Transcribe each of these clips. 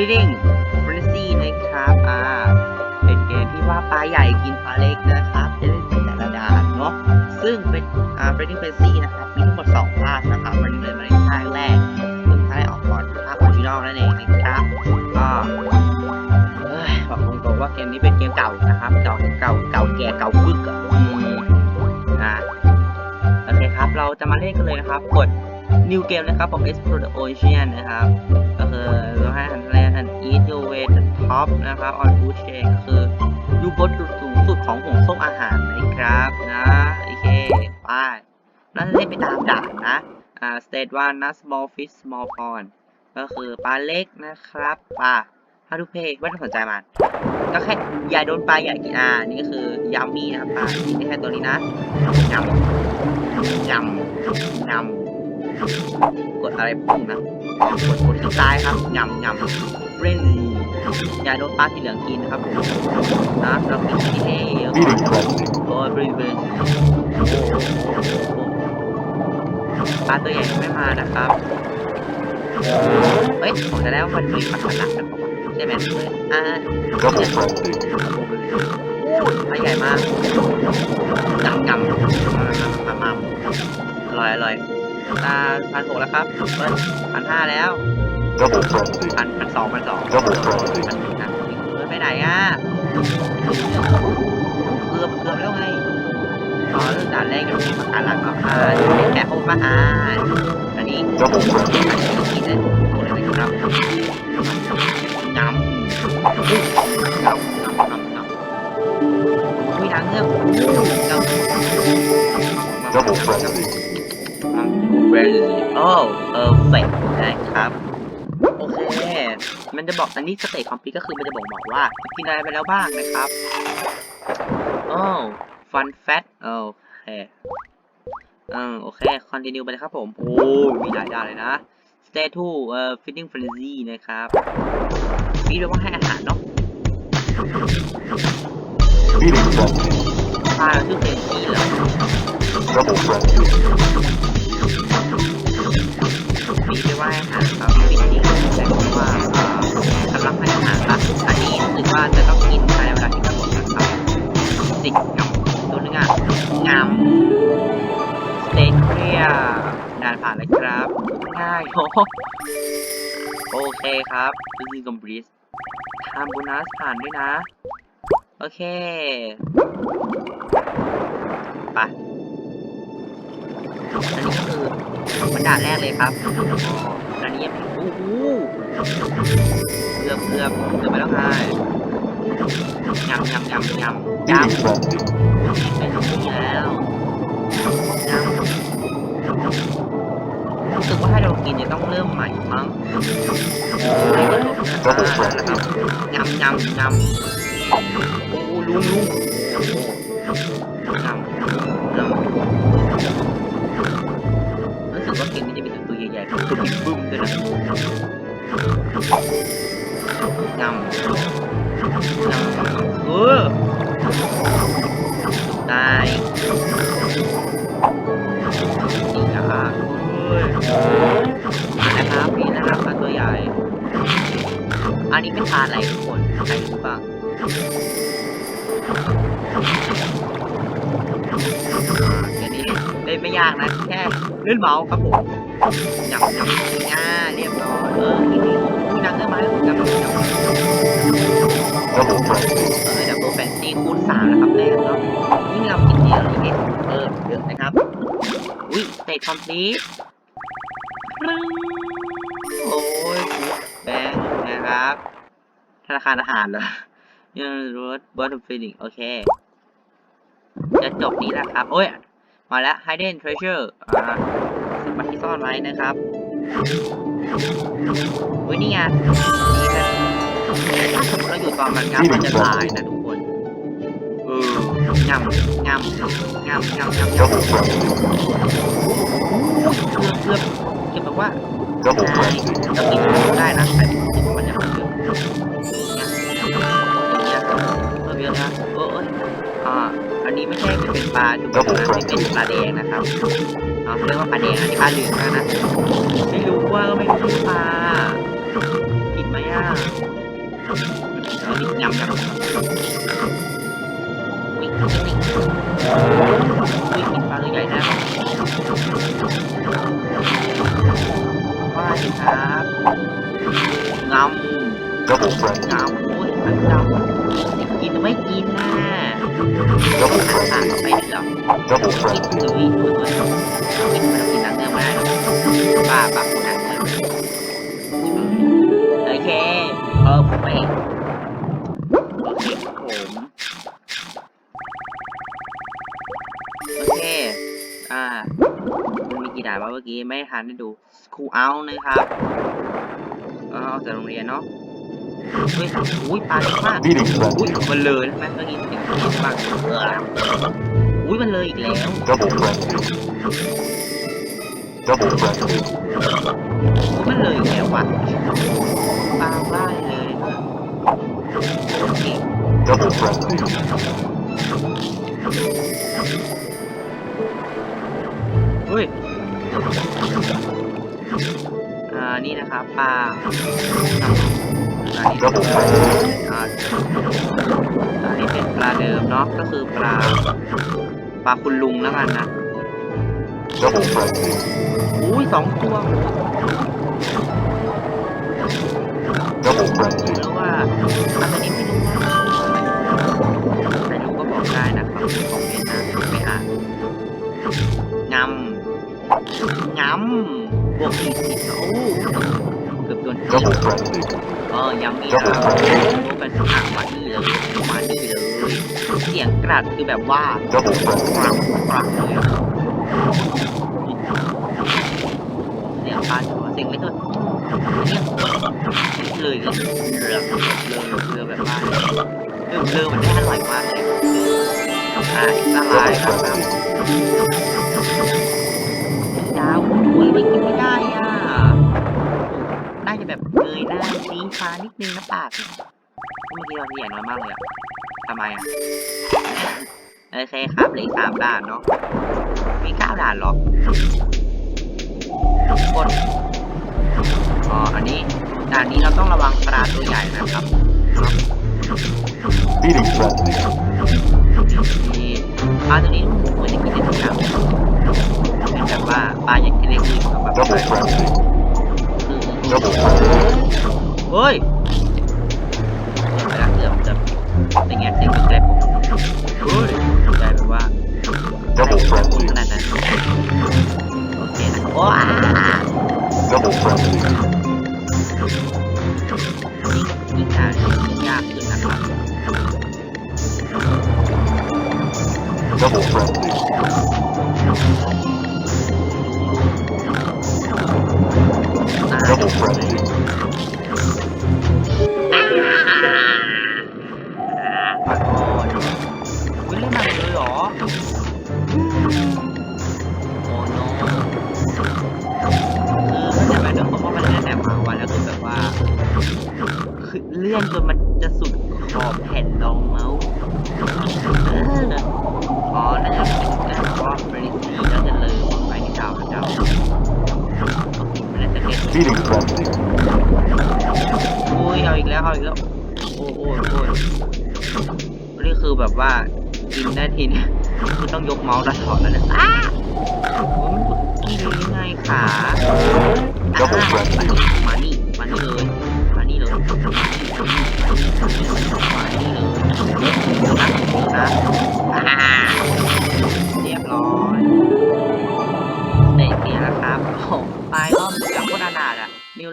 Breeding Frenzy นะครับอ่าเป็นเกมที่ว่าปลาใหญ่กินปลาเล็กนะครับ จะเล่นในแต่ละด่านเนาะซึ่งเป็นอ่า Breeding Frenzy นะครับ มีทั้งหมด 2 ภาคนะครับมันเลยมาในภาคแรกซึ่งภาคแรกออกก่อนภาคออริจินอลนั่นเองนะครับก็เอ้ยบอกตรงๆว่าเกมนี้เป็นเกมเก่านะครับเก่าเก่าเก่าแก่เก่าปึ๊กอะอืมอ่าโอเคครับ เราจะมาเล่นกันเลยนะครับ กด New Game นะครับผม Explore the Ocean นะครับ ก็คือเราให้ way to top นะครับ on food chain ก็คืออยู่บนจุดสูงสุดของห่วงโซ่อาหารนะครับนะโอเคไปแล้วเล่นไปตามด่านนะอ่า state one นะ small fish small pond ก็คือปลาเล็กนะครับปลา how to pay ไม่ต้องสนใจมันก็แค่อย่าโดนปลาใหญ่กินอ่านี่ก็คือยัมมี่นะครับปลานได้แค่ตัวนี้นะยำยำยำกดอะไรพุ่งนะกดกดที่ซ้ายครับยำยำเฟรน อย่าโดนปลาสีเหลืองกินนะครับผมนะเรากินที่เท่ Eating frenzy. โอ้ยบริเวณปลาตัวใหญ่ยังไม่มานะครับ เฮ้ยผมจะได้ว่ามันมีปักหลักกันปะวะใช่ไหมอ่า Double frenzy. ปลาใหญ่มากยำยำมามามาอร่อยอร่อยตาพันหกแล้วครับเบิ้ลพันห้าแล้ว Double frenzy. พันพันสองพันสอง Double frenzy. พันหนึ่งนะเบิ้ลไปไหนอะเกือบเกือบแล้วไงอ๋อเรื่องด่านแรกยังมีประกันหลักเนาะอ่าแค่โอมาอ่าอันนี้ Double frenzy. อันนี้กินได้โอ้เลยนะครับน้ำน้ำน้ำน้ำน้ำอุ้ยนางเงือกน้ำ Double frenzy. เบรนโอ้เออเฟกนะครับโอเค มันจะบอกอันนี้สเตจคอมพิวก็คือมันจะบอกบอกว่ากินอะไรไปแล้วบ้างนะครับโอ้ฟันแฟตโอเคเออโอเคคอนติเนียไปเลยครับผม โอ้มีหลายอย่างเลยนะ stay to เอ่อ feeding frenzy นะครับฟีดแปลว่าให้อาหารเนาะ Eating frenzy. ปลาเราชื่อเฟรนซี่เหรอ Double frenzy. ฟีดแปลว่าให้อาหาร ว่าจะต้องกินภายในเวลาที่กำหนดนะครับสิกงำตัวนึงอะงำสเต็กเรียงานผ่านเลยครับง่ายโอ้โอเคครับดูซีกัมบริสทำโบนัสผ่านด้วยนะ โอเคไปอันนี้ก็คือมันด่านแรกเลยครับอันนี้ยังโอ้โหเกือบเกือบเกือบไปแล้วไง ยำยำยำยำย Eating frenzy. ำเป็นตรงนี้แล้วยำรู้สึกว่าถ้าเรากินจะต้องเริ่มใหม่มั้งไม่ก็ลบนะอ่านะครับยำยำยำโอ้โหลุงลุงยำยำรู้สึกว่าเกมนี้จะมีตัวใหญ่ๆตัวบิ๊กบึ้มด้วยนะยำยำ เออตายนี่อะเฮ้ยนะครับนี่นะครับปลาตัวใหญ่ อันนี้เป็นปลาอะไรทุกคนใครรู้บ้างแค่นี้เล่นไม่ยากนะแค่เลื่อนเมาส์ครับผมยำยำง่ายเรียบร้อยเออที่นี้อุ้ยนางเงือกมาแล้วผมจำจำ Double frenzy. เออดับเบิลแฟนซีคูณสามนะครับแรกเนาะยิ่งเรากินเนี่ยเราเห็นเพิ่มเยอะนะครับอุ้ยเตทคอมพลีทโอ้ยแบงค์นะครับธนาคารอาหารเหรอยังรถบอสฟิลิงโอเค จะจบนี้แล้วครับ โอ้ย มาแล้ว Hidden Treasure อ่าสมบัติที่ซ่อนไว้นะครับ อุ้ยนี่ไงนี่นะ ถ้าสมมติเราอยู่ตอนมันงับมันจะตายนะทุกคนเอองำงำงำงำงำง Double frenzy. ำเกือบเกือบเกือบแบบว่าได้ frenzy. แล้วกินได้นะแต่รู้สึกว่มันจะเพิ่เยอะเนี่ยเพิ่มเยอะนะโอ้ยอ่าอันนี้ไม่ใช่เป็นปลาจุกนะเป็นปลาแดงนะครับอ๋อเรียกว่าปลาแดงอันนี้ปลาเหลืองนะนะไม่รู้ว่าก็ไม่รู้ปลาผิดไหมอะ เอาดิยำยำวิ่งวิ่งวิ่งวิ่งกินปลาตัวใหญ่นะว่าสิครับงำ Double frenzy. งำโอ้ยมันงำกินหรือไม่กินนะ Double อะ frenzy. ไปดิเหรอ Double กิน frenzy. ลุยลุยลุยกินมันกินหนังเนื้อมาได้หรอกบ้าบ้าหนังเนื้อโอเคเออไปโอเคครับผมโอเค อ่า มันมีกี่ด่านวะเมื่อกี้ ไม่ทันได้ดูครูเอานะครับเออออกจากโรงเรียนเนาะเฮ้ยอุ้ยปลาเล็กมาก Beating อุ้ย frenzy. มันเลยใช่ไหมเมื่อกี้เสียงเสียงบ้างเอออุ้ยมันเลยอีกแล้ว Double frenzy. Double frenzy. อุ้ยมันเลยอีกแล้วว่ะปลาบ้าเลยนะ Double frenzy. เฮ้ย อ่า นี่นะครับปลาอันนี้ Double frenzy. อ่าอันนี้เป็นปลาเดิมเนาะ ก็คือปลา ปลาคุณลุงแล้วกันนะอุ้ยสองตัว Double frenzy. หรือว่าอันนี้ เกือบโดน Double frenzy. เออยำมีครับรู้เป็นทางมานี่เลยมานี่เลย เสียงกรัดคือแบบว่า Double ก frenzy. รักกรักเลยเสียงปลาชัวเสียงเล็กเลยเลยเลยเรือเลยเรือแบบว่าเรือเรือมันได้อร่อยมากเลยอะสลาย Double นะครับ อุ้ยไม่กินไม่ได้อะ น่าจะแบบเงยหน้าซีฟ้านิดนึงนะปากเนี่ยเมื่อกี้เราที่ใหญ่น้อยมากเลยอะทำไมอะโอเคครับเหลืออกสามด่านเนาะ มีเก้าด่านเหรอกดอ๋อ อันนี้ด่านนี้เราต้องระวังปลาตัวใหญ่นะครับ Beating frenzy. มีปลาตัวนี้เหมือนจะกินได้ทุกอย่างเป็น แบบว่าปลาอย่างเล็กๆกับแบบ Double frenzy. คือ Double frenzy. เฮ้ยเวลาเดี๋ยวจะเป็นไงเสียงเป็นใจผม น่าจะเป็น Beating frenzy. อุ้ยเอาอีกแล้วเอาอีกแล้ว โอ้โอ้โอ้ยนี่คือแบบว่ากินได้ทีเนี่ยคือต้องยกเมาส์ตลอดแล้วเนี่ยอ้าโอ้ยมันกินยังไงขาอ่า Double frenzy. มานี่มานี่เลยมานี่เลยมานี่มานี่เลยเดี๋ยวนะเดี๋ยวนะอ่า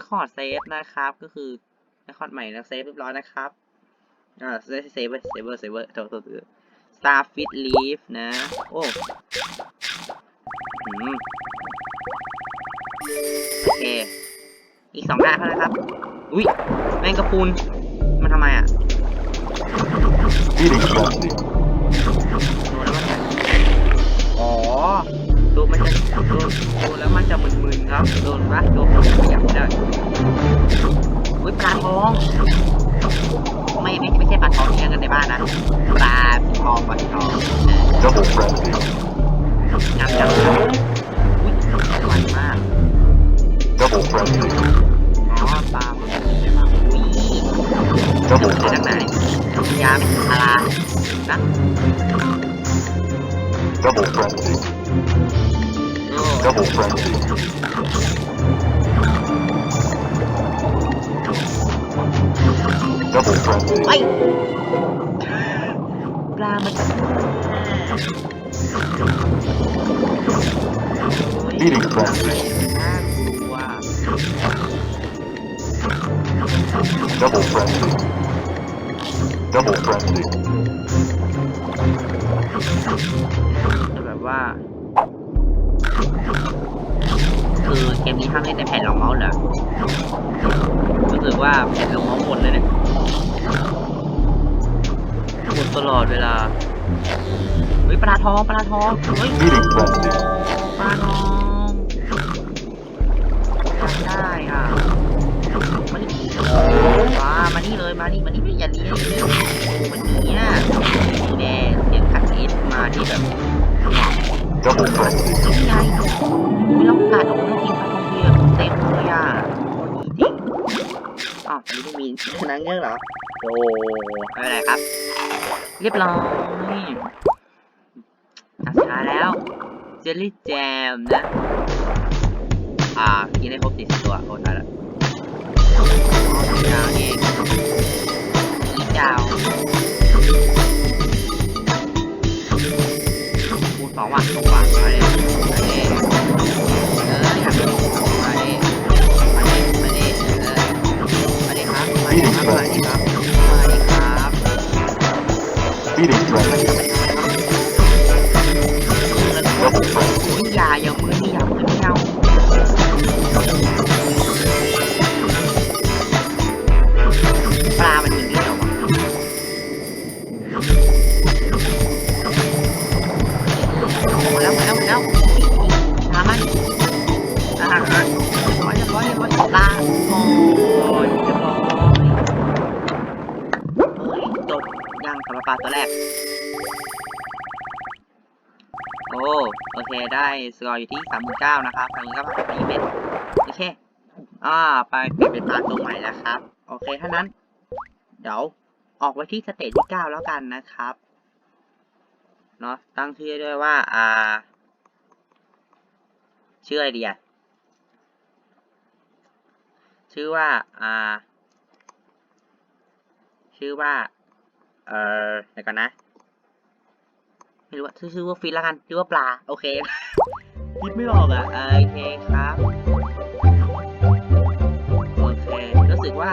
รคคอร์ดเซฟนะครับ ก็คือรคคอร์ดใหม่แล้วเซฟเรียบร้อยนะครับอ่าเซฟเซฟเวอร์เซฟเวอร์เซฟเวอร์โทษโทษ Starfish Leaf นะ โอ้หืมโอเค อีกสองด้าเท่านั้นครับ อุ้ยแมงกะพรุนมันทำไมอะ ดูมันจะดูดูแล้วมันจะมึนๆครับ โดนปะโดนผมขยับไม่ได้อุ้ยปลาทองไม่ไม่ไม่ใช่ปลาทองที่เลี้ยงกันในบ้านนะปลาสีทองปลาสีทองเออ Double frenzy. งามจังอุ้ยมันมาก ไปปลามันจะ Eating frenzy. Double frenzy. Double frenzy. แบบว่า คือเกมนี้ห้ามเล่นในแผ่นรองเมาส์เหรอรู้สึกว่าแผ่นรองเมาส์หมดเลยเนี่ยหมดตลอดเวลา เฮ้ยปลาทองปลาทองเฮ้ยปลาทองอยากได้อะมานี่มามานี่เลยมานี่มานี่ไม่อย่าหนีอย่าหนีมันหนีอะนี่แน่เสียงขัดเอสมาที่แบบ Double frenzy. นี่ไงไม่ต้องกัดโอ้ยกินปลาทองเพียเต็มเลยอะจริงอ๋อนนี้ไม่มีชนังเงือกเหรอโอ้ไม่เป็นไรครับ เรียบร้อยอะสุดท้าแล้ว เจลลี่แจมนะ อ่า กินได้ครบสี่สิบตัว โอ้ตายละดาวเองอีดาว สองว่ะสองว่ะมาเลยมาเลยเอออยากมาเลยมาเลยมาดิเออมาเลยครับมาเลยครับมาเลยครับมาเลยครับ Eating frenzy. Double สกอร์อยู่ที่สามหมื่นเก้านะครับสามหมื่นเก้าพันสี่เป็นโอเคอ่าไปเปลี่ยนเป็นปลาตัวใหม่แล้วครับ โอเคถ้านั้น เดี๋ยวออกไว้ที่สเตจที่เก้าแล้วกันนะครับเนาะตั้งชื่อด้วยว่า อ่า ชื่ออะไรดีอะชื่อว่า อ่า ชื่อว่า เอ่อเดี๋ยวก่อนนะ ไม่รู้ว่าชื่อชื่อว่าฟินแล้วกัน ชื่อว่าปลา โอเค คิดไม่ออกอะโอเคครับ โอเค รู้สึกว่า